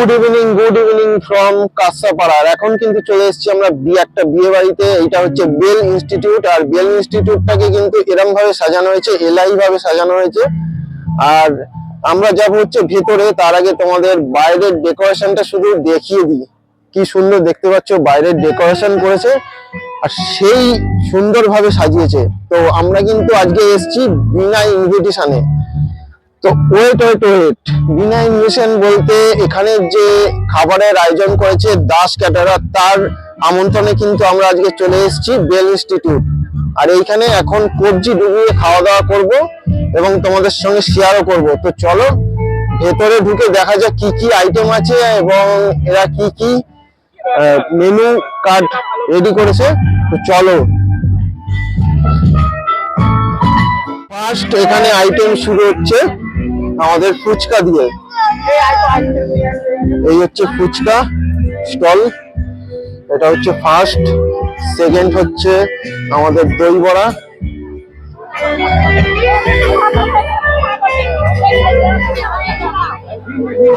Good evening good evening from কাঁসাপাড়ার এখন কিন্তু চলে এসেছি আমরা একটা বিয়ে বাড়িতে। এটা হচ্ছে বেল ইনস্টিটিউট আর বেল ইনস্টিটিউটটাকে কিন্তু এরম ভাবে সাজানো হয়েছে এলাই ভাবে সাজানো হয়েছে। আর আমরা যাব হচ্ছে ভেতরে। তার আগে তোমাদের বাইরের ডেকোরেশনটা শুধু দেখিয়ে দিই। কি সুন্দর দেখতে পাচ্ছ, বাইরের ডেকোরেশন করেছে। আর সেই সুন্দরভাবে সাজিয়েছে। তো আমরা কিন্তু আজকে এসেছি বিনা ইনভিটেশনে তো ওয়েট ওয়েট ওয়েট বিনা ইনভিটেশন বলতে এখানে যে খাবারের আয়োজন করেছে দাস ক্যাটারার তার আমন্ত্রণে কিন্তু আমরা আজকে চলে এসেছি বেল ইনস্টিটিউট আর এইখানে এখন কবজি ডুবিয়ে খাওয়া দাওয়া করব এবং তোমাদের সঙ্গে শেয়ারও করব। তো চলো, ভেতরে ঢুকে দেখা যাক কি কি আইটেম আছে এবং এরা কি কি মেনু কার্ড রেডি করেছে। তো চলো। ফার্স্ট এখানে আইটেম শুরু হচ্ছে। আমাদের ফুচকা দিয়ে। এই হচ্ছে ফুচকা স্টল। এটা হচ্ছে ফার্স্ট। সেকেন্ড হচ্ছে আমাদের দই বড়া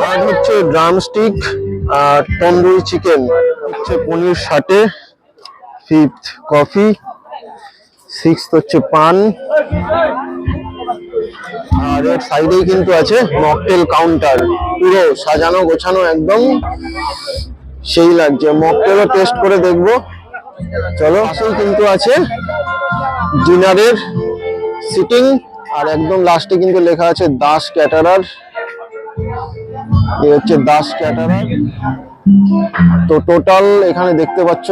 আর হচ্ছে ড্রাম স্টিক আর তন্দুরি চিকেন হচ্ছে পনির ষাটে ফিফথ কফি সিক্স হচ্ছে পান। আর এর সাইডেই কিন্তু আছে মকটেল কাউন্টার পুরো সাজানো, গোছানো একদম সেই লাগছে। মকটেলও টেস্ট করে দেখব। চলো পাশেই কিন্তু আছে ডিনারের সিটিং আর একদম লাস্টে কিন্তু লেখা আছে দাস ক্যাটারার। এই হচ্ছে দাস ক্যাটারার। তো টোটাল এখানে দেখতে পাচ্ছ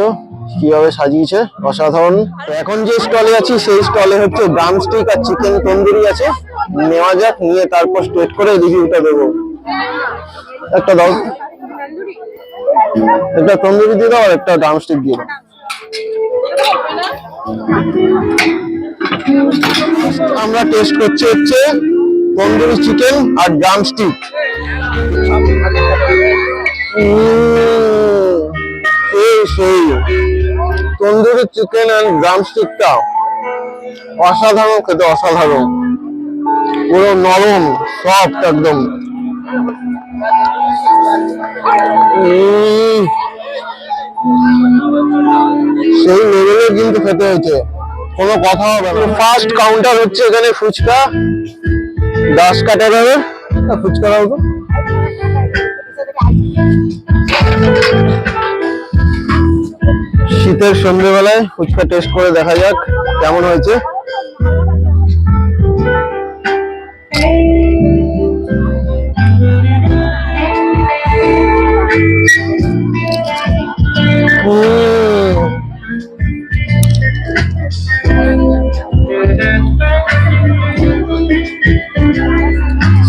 কীভাবে সাজিয়েছে? অসাধারণ। এখন যে স্টলে আছি, সেই স্টলে হচ্ছে ড্রাম স্টিক আর চিকেন তন্দুরি আছে। নেওয়া যাক, নিয়ে তারপর স্ট্রেট করে রিভিউটা দেবো। একটা দাও। একটা তন্দুরি দিয়ে দাও একটা ড্রাম স্টিক দিয়ে দাও। আমরা টেস্ট করছি হচ্ছে তন্দুরি চিকেন আর ড্রাম স্টিক সেই তন্দুরি চিকেন অ্যান্ড ড্রাম স্টিকটা অসাধারণ, খেতে অসাধারণ। পুরো নরম সফট একদম। সেই লেভেলে কিন্তু খেতে হয়েছে। কোনো কথা হবে না। ফার্স্ট কাউন্টার হচ্ছে এখানে ফুচকা। দাস কাটারের ফুচকা দাও তো। শীতের সন্ধ্যেবেলায় ফুচকা টেস্ট করে দেখা যাক কেমন হয়েছে।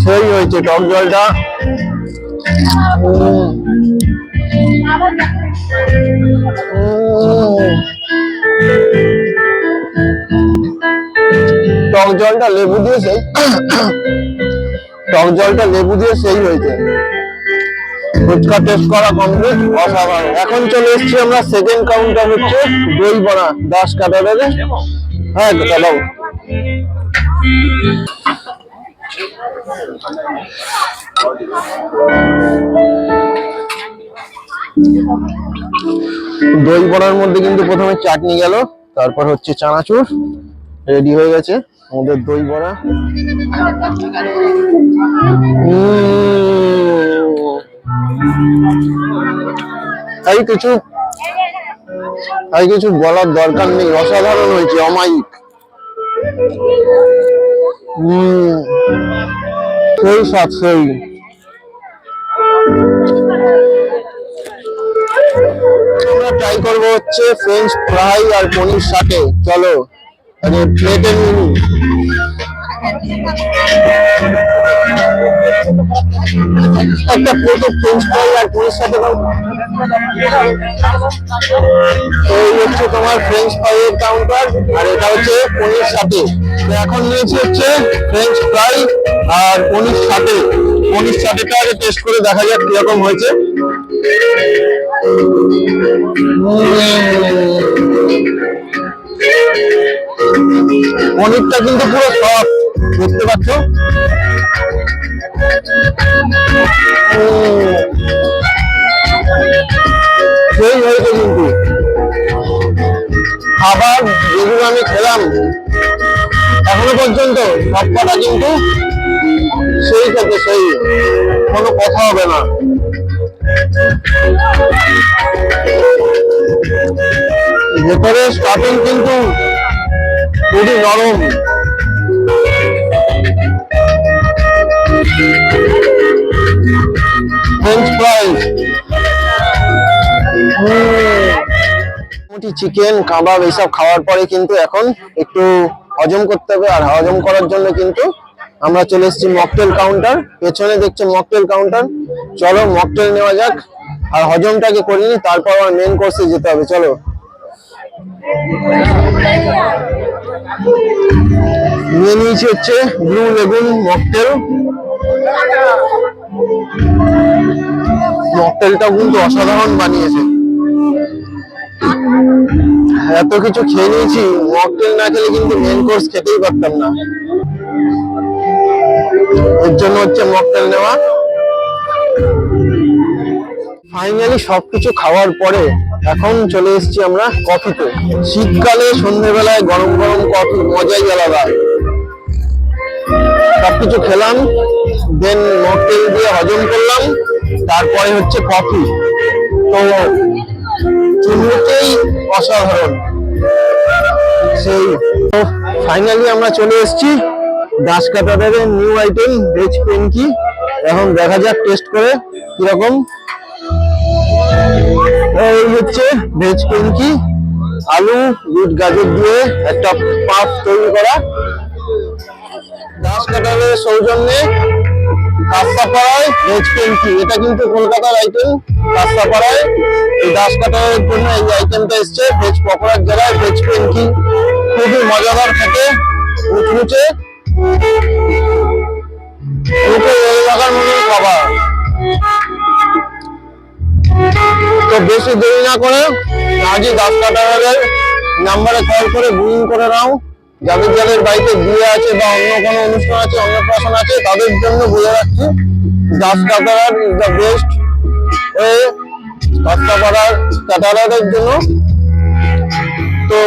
সেই হয়েছে টক জলটা। টক জলটা লেবু দিয়ে সেই টক জলটা লেবু দিয়ে সেই হয়েছে। ফুচকা টেস্ট করা কমপ্লিট অসাধারণ। এখন চলে এসেছি আমরা সেকেন্ড কাউন্টার হচ্ছে দই বড়া দশ কাটারের। হ্যাঁ চালাও দই বড়ার মধ্যে কিন্তু প্রথমে চাটনি গেল, তারপর হচ্ছে চানাচুর, রেডি হয়ে গেছে আমাদের দই বড়া। তাই কিছু তাই কিছু বলার দরকার নেই, অসাধারণ হয়েছে, অমায়িক। সেই স্বাদ, সেই। আমরা ট্রাই করব হচ্ছে ফ্রেঞ্চ ফ্রাই আর পনির সাথে চলো মানে প্লেটের মেনু একটা প্লেটে ফ্রেঞ্চ ফ্রাই আর পনির সাথে এই হচ্ছে তোমার ফ্রেঞ্চ ফ্রাই এর কাউন্টার আর এটা হচ্ছে পনির সাথে এখন নিয়েছি হচ্ছে ফ্রেঞ্চ ফ্রাই আর পনির সাথে পনির সাথেটা আগে টেস্ট করে দেখা যাক কীরকম হয়েছে। পনিরটা কিন্তু পুরো দেখতে পাচ্ছ উম, সেই হয়েছে কিন্তু। খাবার যেগুলো আমি খেলাম এখনও পর্যন্ত সব কটা কিন্তু সেই খেতে সেই কোনো কথা হবে না। ভেতরে স্টাফিং কিন্তু খুবই নরম। চিকেন কাবাব, এইসব খাওয়ার পরে কিন্তু এখন একটু হজম করতে হবে, আর হজম করার জন্য কিন্তু আমরা চলে এসেছি মকটেল কাউন্টার পেছনে দেখছ মকটেল কাউন্টার চলো মকটেল নেওয়া যাক। আর হজমটাকে করিনি তারপর আমার মেন কোর্সে যেতে হবে, চলো। নিয়ে নিয়েছি হচ্ছে ব্লু লেগুন মকটেল মকটেলটা কিন্তু অসাধারণ বানিয়েছে। এত কিছু খেয়ে নিয়েছি মকটেল না খেলে কিন্তু মেন কোর্স খেতেই পারতাম না। এর জন্য হচ্ছে মকটেল নেওয়া। ফাইনালি সবকিছু খাওয়ার পরে এখন চলে এসেছি আমরা কফিতে। শীতকালে সন্ধ্যেবেলায় গরম গরম কফি মজাই আলাদা। সবকিছু খেলাম দেন মকটেল দিয়ে হজম করলাম, তারপরে হচ্ছে কফি। তো চিমুটেই অসাধারণ। সেই, তো ফাইনালি আমরা চলে এসেছি। দাস কাটারের নিউ আইটেম ভেজ পেনকি এখন দেখা যাক টেস্ট করে কীরকম। এই হচ্ছে ভেজ পেনকি আলু বিট গাজর দিয়ে একটা পাফ তৈরি করা। দাস কাটারের সৌজন্যে কাস্তাপাড়ায় ভেজ পেনকি এটা কিন্তু কলকাতার আইটেম কাস্তাপাড়ায় এই দাস কাটারের জন্য এই আইটেমটা এসছে ভেজ পকোড়ার জায়গায় ভেজ পেনকি খুবই মজাদার খেতে মুচমুচে খাবার তো বেশি দেরি না করে আজই দাস কাটারের নাম্বারে কল করে বুকিং করে নাও। যাদের যাদের বাড়িতে বিয়ে আছে বা অন্য কোনো অনুষ্ঠান আছে, অন্নপ্রাশন আছে, তাদের জন্য বলে রাখছি Das caterer is the best way কাস্তাপাড়ার কাটারারের জন্য। তো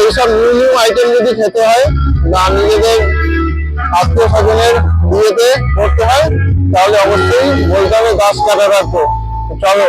এইসব নিউ নিউ আইটেম যদি খেতে হয় বা নিজেদের আত্মীয় স্বজনের বিয়েতে করতে হয় তাহলে অবশ্যই বলতে হবে গাছ কাটা রাখব। চলো।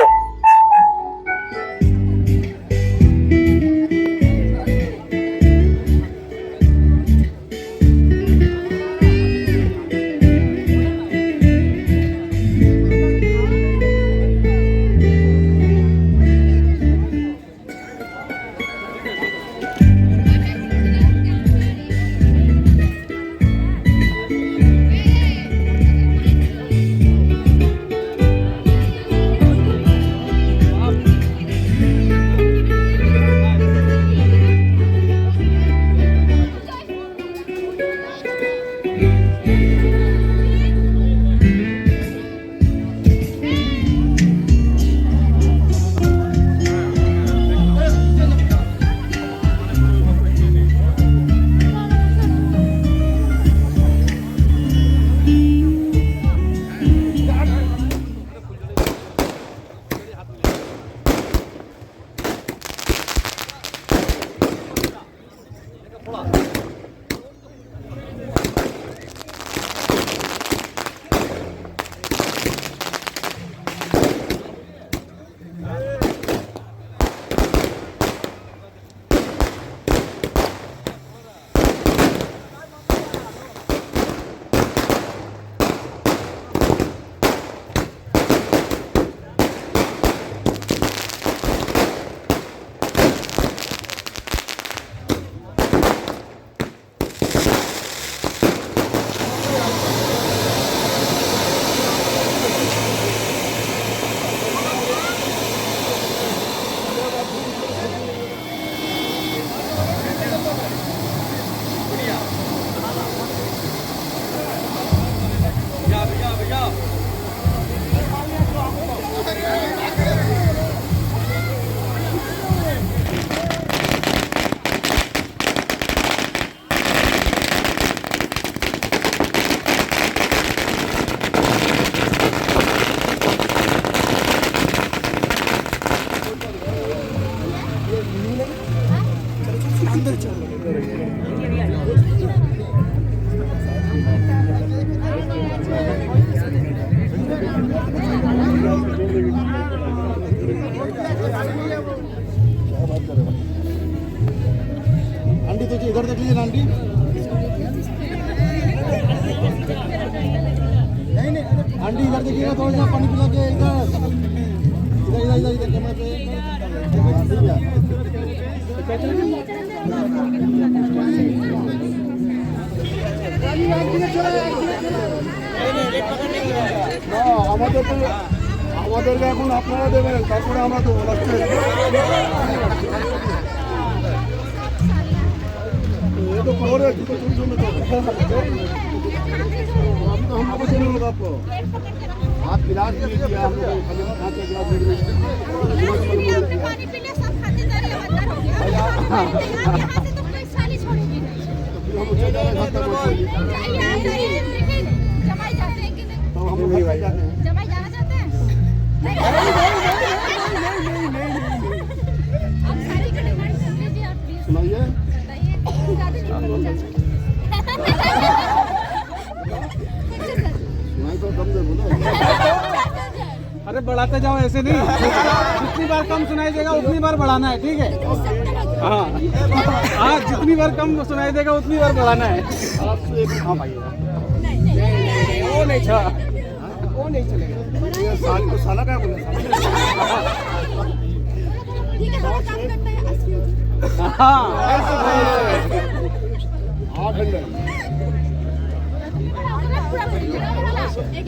আমাদের তো আমাদেরকে এখন আপনারা দেবেন, তারপরে আমরা তো তো করে তো শুনছো না তো। আমরা বসে নিলাম আপু आप गिलास में किया हमने खाली खा के गिलास में जमाई जाते हैं जमाई जाना चाहते हैं? बढ़ाते जाओ ऐसे नहीं। जितनी बार कम सुनाई देगा उतनी बार बढ़ाना है ठीक है? हाँ। हाँ जितनी बार कम सुनाई देगा उतनी बार बढ़ाना है। एक हाँ भाई। वो नहीं था वो नहीं चलेगा। साल को साला क्या बोले? ठीक है हमें काम करते हैं अस्सी होती हाँ आठ घंटे पूरा पूरा एक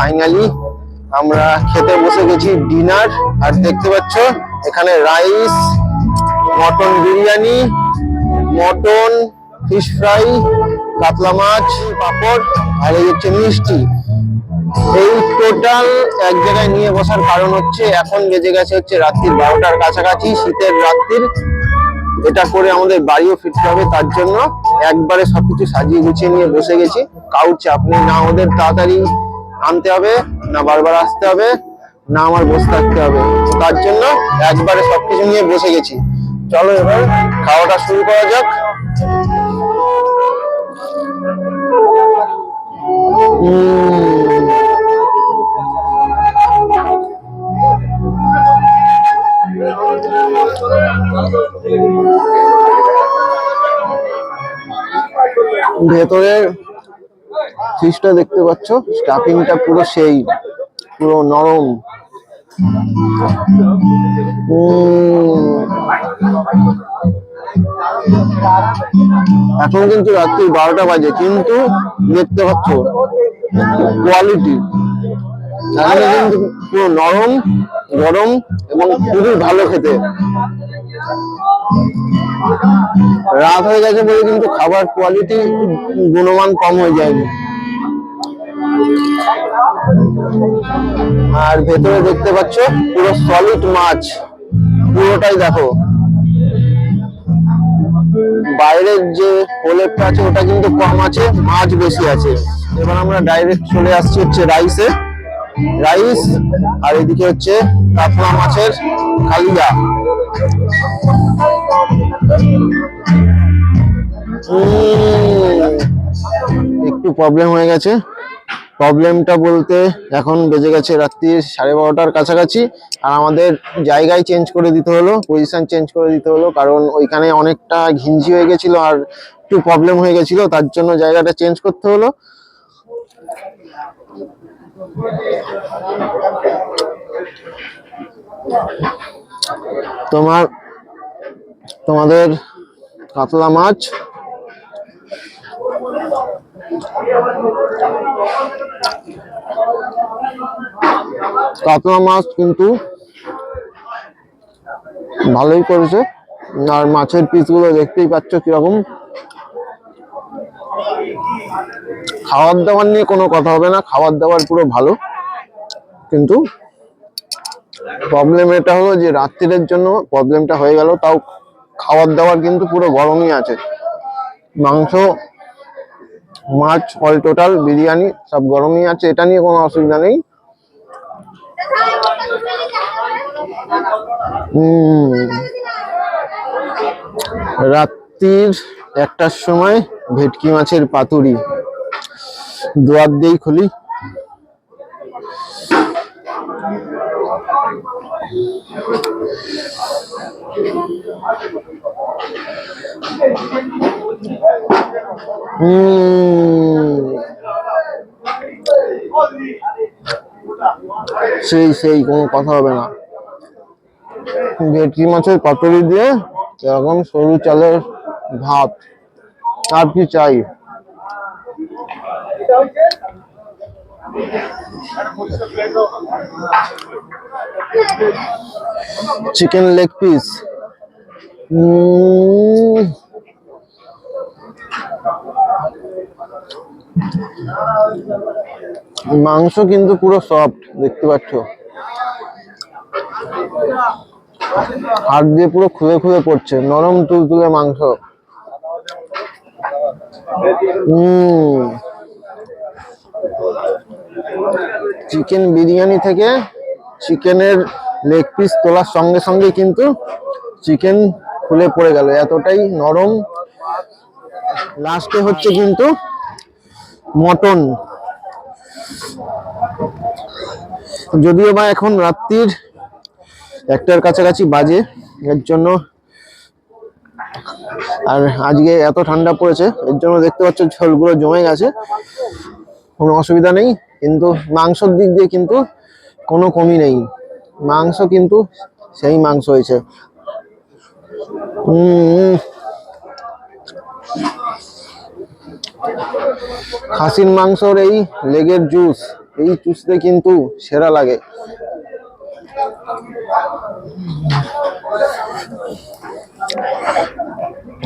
ফাইনালি আমরা খেতে বসে গেছি ডিনার আর দেখতে পাচ্ছ, এখানে rice mutton biryani, mutton fish fry কাতলা মাছ, পাঁপড়, আর এই হচ্ছে মিষ্টি। এই টোটাল এক জায়গায় নিয়ে বসার কারণ হচ্ছে, এখন বেজে গেছে হচ্ছে রাত্রির বারোটার কাছাকাছি, শীতের রাত্রির। এটা করে আমাদের বাড়িও ফিরতে হবে, তার জন্য একবারে সবকিছু সাজিয়ে গুছিয়ে নিয়ে বসে গেছি। কাউর চাপ নেই না ওদের তাড়াতাড়ি আনতে হবে, না বারবার আসতে হবে, না আমার বসে থাকতে হবে। তার জন্য একবারে সবকিছু নিয়ে বসে গেছি। চলো এবার খাওয়াটা শুরু করা যাক। ভেতরের ফিশটা দেখতে পাচ্ছ, স্টাফিংটা পুরো সেই, পুরো নরম। এখন কিন্তু রাত্রি বারোটা বাজে, কিন্তু দেখতে পাচ্ছ কোয়ালিটি কিন্তু পুরো নরম, গরম এবং খুবই ভালো খেতে। রাত হয়ে গেছে বলে কিন্তু খাবার কোয়ালিটি গুণমান কম হয়ে যায়নি। আর ভেতরে দেখতে পাচ্ছ পুরো সলিড মাছ। পুরোটাই দেখো। বাইরের যে প্রলেপটা আছে, ওটা কিন্তু কম আছে, মাছ বেশি আছে। এবার আমরা ডাইরেক্ট চলে আসছি হচ্ছে রাইসে রাইস আর এদিকে হচ্ছে কাতলা মাছের কালিয়া একটু প্রবলেম হয়ে গেছে। প্রবলেমটা বলতে এখন বেজে গেছে রাত্রি সাড়ে বারোটার কাছাকাছি। আর আমাদের জায়গায় চেঞ্জ করে দিতে হলো পজিশন চেঞ্জ করে দিতে হলো, কারণ ওইখানে অনেকটা ঘিঞ্জি হয়ে গেছিল আর একটু প্রবলেম হয়ে গেছিল, তার জন্য জায়গাটা চেঞ্জ করতে হলো। তোমার তোমাদের কাতলা মাছ। কাতলা মাছ কিন্তু ভালোই করেছে। আর মাছের পিসগুলো দেখতেই পাচ্ছ কীরকম। খাবার দাবার নিয়ে কোনো কথা হবে না খাবার দাবার পুরো ভালো। কিন্তু প্রবলেম এটা হলো যে রাত্রিরের জন্য প্রবলেমটা হয়ে গেল, তাও খাবার দাবার কিন্তু পুরো গরমই আছে। মাংস, মাছ অল টোটাল বিরিয়ানি, সব গরমই আছে, এটা নিয়ে কোনো অসুবিধা নেই। রাত্রির একটার সময় ভেটকি মাছের পাতুরি। দুয়ার দিয়েই খুলি। সেই সেই, কোনো কথা হবে না। ভেটকি মাছের পাতুরি দিয়ে এরকম সরু চালের ভাত। আর কি চাই? চিকেন লেগ পিস মাংস কিন্তু পুরো সফট দেখতে পাচ্ছ? হাত দিয়ে পুরো খুলে খুলে পড়ছে, নরম তুলতুলে মাংস। চিকেন বিরিয়ানি থেকে চিকেনের লেগ পিস তোলার সঙ্গে সঙ্গে কিন্তু চিকেন খুলে পড়ে গেল। এতটাই নরম। লাস্টে হচ্ছে কিন্তু মটন যদিও বা এখন রাত্রির একটার কাছাকাছি বাজে, এর জন্য আর আজকে এত ঠান্ডা পড়েছে, এর জন্য দেখতে পাচ্ছ ঝোলগুলো জমে গেছে। কোনো অসুবিধা নেই। কিন্তু মাংসর দিক দিয়ে কিন্তু কোনো কমি নেই। মাংস কিন্তু সেই মাংস হয়েছে। খাসির মাংসর এই লেগের জুস, এই জুসতে কিন্তু সেরা লাগে।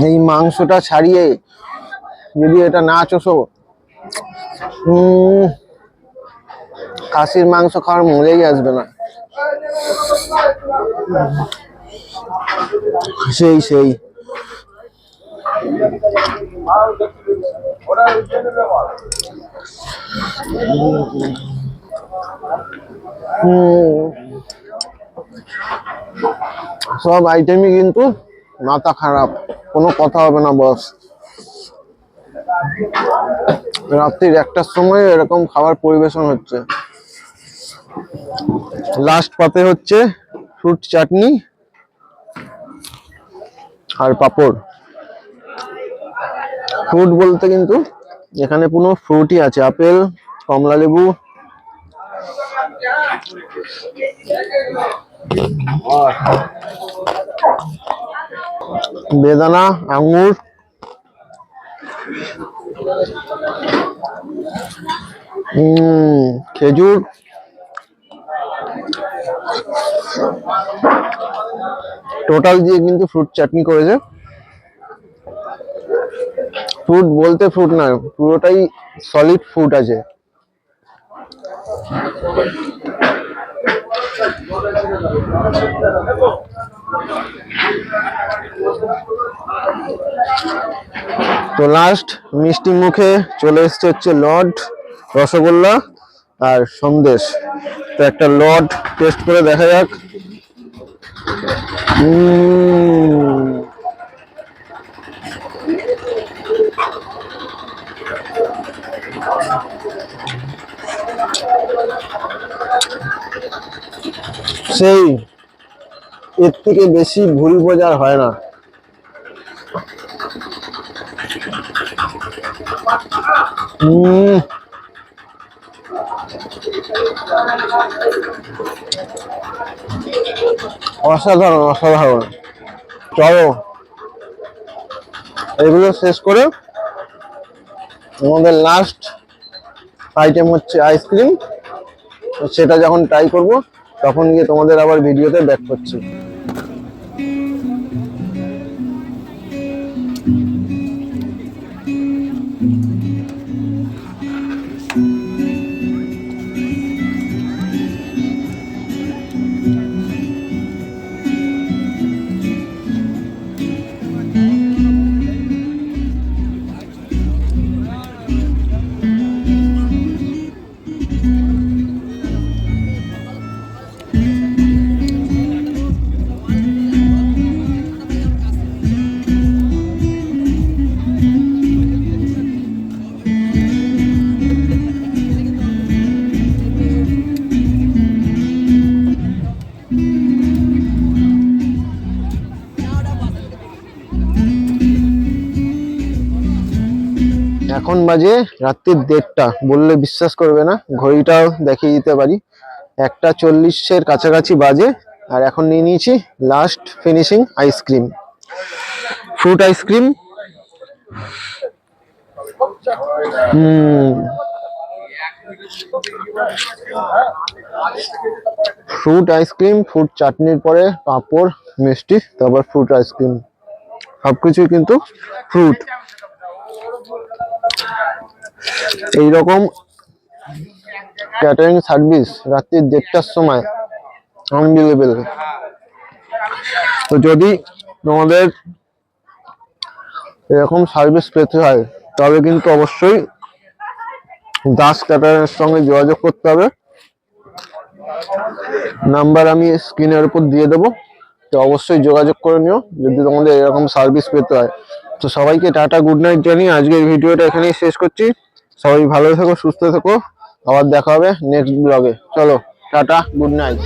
এই মাংসটা ছাড়িয়ে যদি এটা না চষো খাসির মাংস খাওয়ার মজাই আসবে না। সেই সেই। সব আইটেমই কিন্তু মাথা খারাপ। কোনো কথা হবে না, বস। রাত্রির একটার সময় এরকম খাবার পরিবেশন হচ্ছে। লাস্ট পাতে হচ্ছে ফ্রুট চাটনি আর পাপড়। ফ্রুট বলতে কিন্তু এখানে পুরো ফ্রুটই আছে আপেল কমলা লেবু। বেদানা আঙ্গুর। উম, খেজুর। টোটাল দিয়ে কিন্তু ফ্রুট চাটনি করেছে। ফ্রুট বলতে ফ্রুট না, পুরোটাই সলিড ফ্রুট আছে। তো লাস্ট মিষ্টি মুখে চলে এসছে হচ্ছে লড রসগোল্লা। আর সন্দেশ। তো একটা লট টেস্ট করে দেখা যাক। সেই এর থেকে বেশি ভুল বোঝার হয় না। উম, অসাধারণ অসাধারণ। চলো। এগুলো শেষ করে আমাদের লাস্ট আইটেম হচ্ছে আইসক্রিম সেটা যখন ট্রাই করব, তখন গিয়ে তোমাদের আবার ভিডিওতে ব্যাক করছি। বাজে রাত্রির দেড়টা। বললে বিশ্বাস করবে না, ঘড়িটাও দেখিয়ে দিতে পারি। একটা চল্লিশের কাছাকাছি বাজে, আর এখন নিয়ে নিয়েছি last finishing ice cream fruit ice cream fruit ice cream fruit চাটনির পরে পাঁপড়, মিষ্টি, তারপর ফ্রুট আইসক্রিম সবকিছুই কিন্তু ফ্রুট এইরকম ক্যাটারিং সার্ভিস রাত্রি দেড়টার সময় আনবিলেবল তো যদি তোমাদের এরকম সার্ভিস পেতে হয়, তবে কিন্তু অবশ্যই দাস ক্যাটারিংয়ের সঙ্গে যোগাযোগ করতে হবে। নাম্বার আমি স্ক্রিনের উপর দিয়ে দেবো, তো অবশ্যই যোগাযোগ করে নিও, যদি তোমাদের এরকম সার্ভিস পেতে হয়। তো সবাইকে টাটা গুড নাইট জানিয়ে আজকের ভিডিওটা এখানেই শেষ করছি। সবাই ভালো থেকো সুস্থ থেকো। আবার দেখা হবে নেক্সট ব্লগে চলো টাটা গুড নাইট